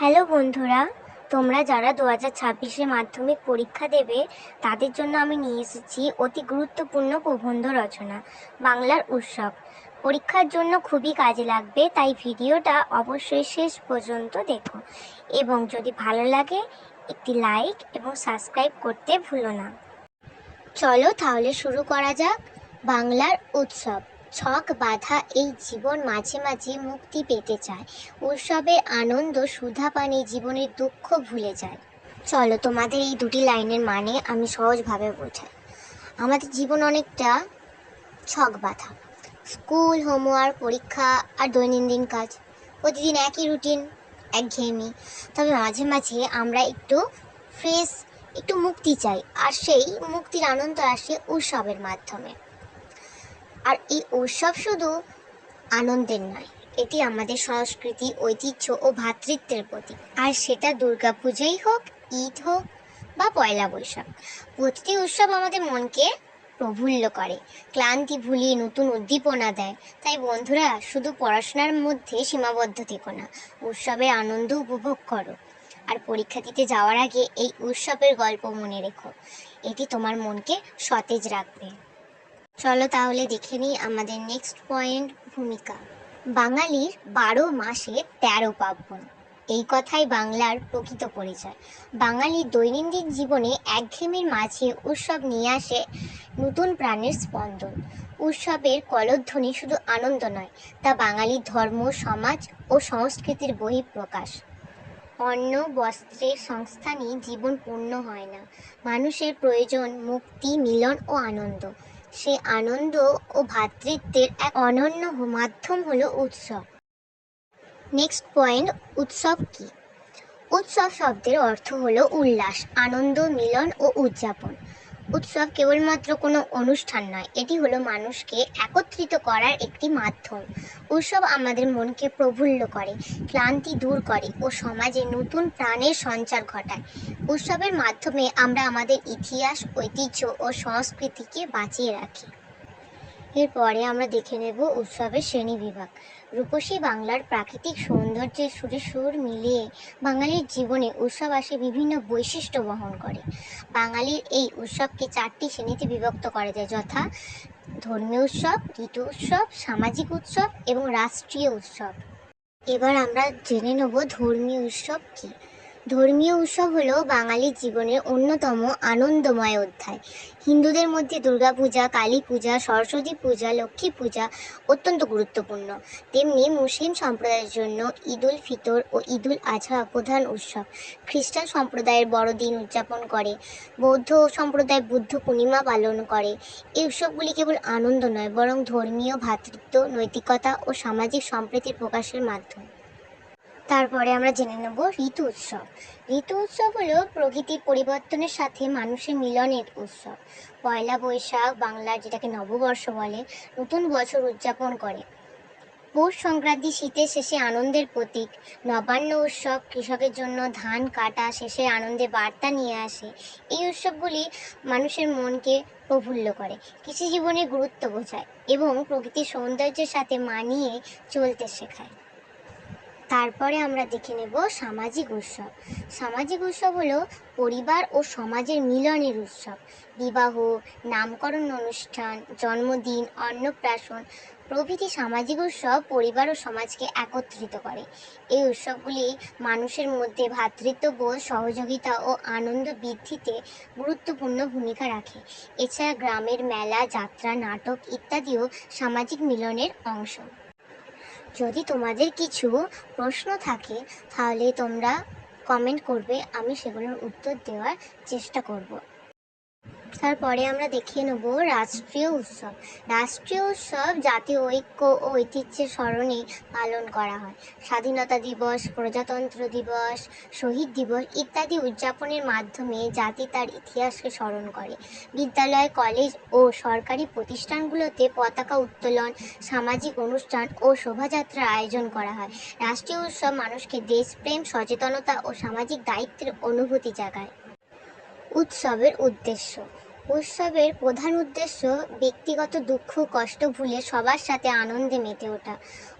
Hello বন্ধুরা, তোমরা যারা দু হাজার ছাব্বিশে মাধ্যমিক পরীক্ষা দেবে, তাদের জন্য আমি নিয়ে এসেছি অতি গুরুত্বপূর্ণ প্রবন্ধ রচনা, বাংলার উৎসব। পরীক্ষার জন্য খুবই কাজে লাগবে, তাই ভিডিওটা অবশ্যই শেষ পর্যন্ত দেখো। এবং যদি ভালো লাগে, একটি লাইক এবং সাবস্ক্রাইব করতে ভুলো না। চলো তাহলে শুরু করা যাক বাংলার উৎসব। ছক বাঁধা এই জীবন মাঝে মাঝে মুক্তি পেতে চায়। উৎসবের আনন্দ, সুধা পানে জীবনের দুঃখ ভুলে যায়। চলো তোমাদের এই দুটি লাইনের মানে আমি সহজভাবে বোঝাই। আমাদের জীবন অনেকটা ছক বাঁধা। স্কুল, হোমওয়ার্ক, পরীক্ষা আর দৈনন্দিন কাজ। প্রতিদিন একই রুটিন, একঘেয়েমি। তবে মাঝে মাঝে আমরা একটু ফ্রেশ, একটু মুক্তি চাই। আর সেই মুক্তির আনন্দ আসে উৎসবের মাধ্যমে। আর এই উৎসব শুধু আনন্দের নয়, এটি আমাদের সংস্কৃতি, ঐতিহ্য ও ভ্রাতৃত্বের প্রতীক। আর সেটা দুর্গাপূজাই হোক, ঈদ হোক বা পয়লা বৈশাখ, প্রতিটি উৎসব আমাদের মনকে প্রফুল্ল করে, ক্লান্তি ভুলিয়ে নতুন উদ্দীপনা দেয়। তাই বন্ধুরা, শুধু পড়াশোনার মধ্যে সীমাবদ্ধ থেকো না উৎসবের আনন্দ উপভোগ করো। আর পরীক্ষা দিতে যাওয়ার আগে এই উৎসবের গল্প মনে রেখো, এটি তোমার মনকে সতেজ রাখবে। চলো তাহলে দেখে নিই আমাদের নেক্সট পয়েন্ট ভূমিকা। বাঙালির বারো মাসে তেরো পার্বণ। এই কথাই বাংলার প্রকৃত পরিচয়। বাঙালির দৈনন্দিন জীবনে একঘেয়েমির মাঝে উৎসব নিয়ে আসে নতুন প্রাণের স্পন্দন। উৎসবের কলধ্বনি শুধু আনন্দ নয়, তা বাঙালির ধর্ম, সমাজ ও সংস্কৃতির বহিঃপ্রকাশ। অন্ন বস্ত্রের সংস্থানই জীবন পূর্ণ হয় না। মানুষের প্রয়োজন মুক্তি, মিলন ও আনন্দ। সে আনন্দ ও ভ্রাতৃত্বের এক অনন্য মাধ্যম হলো উৎসব। নেক্সট পয়েন্ট উৎসব কি? উৎসব শব্দের অর্থ হলো উল্লাস, আনন্দ, মিলন ও উদযাপন। উৎসব কেবলমাত্র কোনো অনুষ্ঠান নয়, এটি হলো মানুষকে একত্রিত করার একটি মাধ্যম। উৎসব আমাদের মনকে প্রফুল্ল করে, ক্লান্তি দূর করে ও সমাজে নতুন প্রাণের সঞ্চার ঘটায়। উৎসবের মাধ্যমে আমরা আমাদের ইতিহাস, ঐতিহ্য ও সংস্কৃতিকে বাঁচিয়ে রাখি। এরপরে আমরা দেখে নেব উৎসবের শ্রেণি বিভাগ। রূপসী বাংলার প্রাকৃতিক সৌন্দর্যের সুরে সুর মিলিয়ে বাঙালির জীবনে উৎসব আসে বিভিন্ন বৈশিষ্ট্য বহন করে। বাঙালির এই উৎসবকে চারটি শ্রেণীতে বিভক্ত করা যায়, যথা ধর্মীয় উৎসব ঋতু উৎসব, সামাজিক উৎসব এবং রাষ্ট্রীয় উৎসব। এবার আমরা জেনে নেব ধর্মীয় উৎসব কী? ধর্মীয় উৎসব হলো বাঙালির জীবনের অন্যতম আনন্দময় অধ্যায়। হিন্দুদের মধ্যে দুর্গাপূজা কালী পূজা সরস্বতী পূজা, লক্ষ্মী পূজা অত্যন্ত গুরুত্বপূর্ণ। তেমনি মুসলিম সম্প্রদায়ের জন্য ঈদুল ফিতর ও ঈদুল আজহা প্রধান উৎসব। খ্রিস্টান সম্প্রদায়ের বড়দিন উদযাপন করে, বৌদ্ধ সম্প্রদায় বুদ্ধ পূর্ণিমা পালন করে। এই উৎসবগুলি কেবল আনন্দ নয়, বরং ধর্মীয় ভ্রাতৃত্ব নৈতিকতা ও সামাজিক সম্প্রীতির প্রকাশের মাধ্যম। তারপরে আমরা জেনে নেব ঋতু উৎসব। ঋতু উৎসব হলো প্রকৃতির পরিবর্তনের সাথে মানুষের মিলনের উৎসব। পয়লা বৈশাখ বাংলার যেটাকে নববর্ষ বলে, নতুন বছর উদযাপন করে। পৌষ সংক্রান্তি শীতের শেষে আনন্দের প্রতীক। নবান্ন উৎসব কৃষকের জন্য ধান কাটা শেষে আনন্দে বার্তা নিয়ে আসে। এই উৎসবগুলি মানুষের মনকে প্রফুল্ল করে কৃষি জীবনের গুরুত্ব বোঝায় এবং প্রকৃতির সৌন্দর্যের সাথে মানিয়ে চলতে শেখায়। তারপরে আমরা দেখে নেব সামাজিক উৎসব। সামাজিক উৎসব হলো পরিবার ও সমাজের মিলনের উৎসব। বিবাহ, নামকরণ অনুষ্ঠান, জন্মদিন, অন্নপ্রাশন প্রভৃতি সামাজিক উৎসব পরিবার ও সমাজকে একত্রিত করে। এই উৎসবগুলি মানুষের মধ্যে ভ্রাতৃত্ববোধ সহযোগিতা ও আনন্দ বৃদ্ধিতে গুরুত্বপূর্ণ ভূমিকা রাখে। এছাড়া গ্রামের মেলা, যাত্রা, নাটক ইত্যাদিও সামাজিক মিলনের অংশ। যদি তোমাদের কিছু প্রশ্ন থাকে, তাহলে তোমরা কমেন্ট করবে, আমি সেগুলোর উত্তর দেওয়ার চেষ্টা করব। তারপরে আমরা দেখিয়ে নেব রাষ্ট্রীয় উৎসব। রাষ্ট্রীয় উৎসব জাতীয় ঐক্য ও ঐতিহ্যের স্মরণে পালন করা হয়। স্বাধীনতা দিবস, প্রজাতন্ত্র দিবস, শহীদ দিবস ইত্যাদি উদযাপনের মাধ্যমে জাতি তার ইতিহাসকে স্মরণ করে। বিদ্যালয়, কলেজ ও সরকারি প্রতিষ্ঠানগুলোতে পতাকা উত্তোলন, সামাজিক অনুষ্ঠান ও শোভাযাত্রার আয়োজন করা হয়। রাষ্ট্রীয় উৎসব মানুষকে দেশপ্রেম, সচেতনতা ও সামাজিক দায়িত্বের অনুভূতি জাগায়। উৎসবের উদ্দেশ্য। উৎসবের প্রধান উদ্দেশ্য ব্যক্তিগত দুঃখ কষ্ট ভুলে সবার সাথে আনন্দে মেতে ওঠা।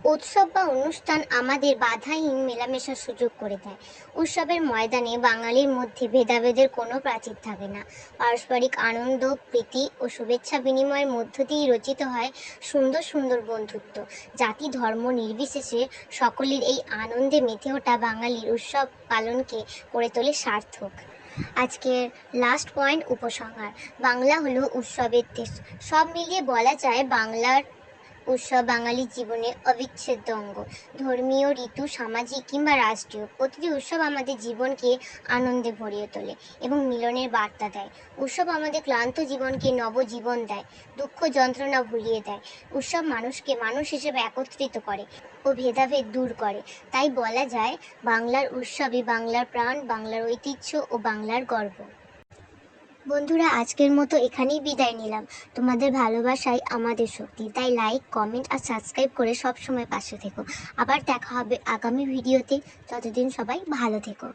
উৎসব বা অনুষ্ঠান আমাদের বাধাহীন মেলামেশার সুযোগ করে দেয়। উৎসবের ময়দানে বাঙালির মধ্যে ভেদাভেদের কোনো প্রাচীর থাকে না। পারস্পরিক আনন্দ, প্রীতি ও শুভেচ্ছা বিনিময়ের মধ্য দিয়েই রচিত হয় সুন্দর সুন্দর বন্ধুত্ব। জাতি, ধর্ম নির্বিশেষে সকলের এই আনন্দে মেতে ওঠা বাঙালির উৎসব পালনকে করে তোলে সার্থক। আজকের লাস্ট পয়েন্ট উপসংহার। বাংলা হলো উৎসবের দেশ সব মিলিয়ে বলা যায় বাংলার উৎসব বাঙালির জীবনে অবিচ্ছেদ্য অঙ্গ। ধর্মীয়, ঋতু, সামাজিক কিংবা রাষ্ট্রীয় প্রতিটি উৎসব আমাদের জীবনকে আনন্দে ভরিয়ে তোলে এবং মিলনের বার্তা দেয়। উৎসব আমাদের ক্লান্ত জীবনকে নবজীবন দেয়, দুঃখ যন্ত্রণা ভুলিয়ে দেয়। উৎসব মানুষকে মানুষ হিসেবে একত্রিত করে ও ভেদাভেদ দূর করে। তাই বলা যায়, বাংলার উৎসবই বাংলার প্রাণ, বাংলার ঐতিহ্য ও বাংলার গর্ব। বন্ধুরা, আজকের মতো এখানেই বিদায় নিলাম। তোমাদের ভালোবাসাই আমাদের শক্তি। তাই লাইক কমেন্ট আর সাবস্ক্রাইব করে সব সময় পাশে থেকো। আবার দেখা হবে আগামী ভিডিওতে ততদিন সবাই ভালো থেকো।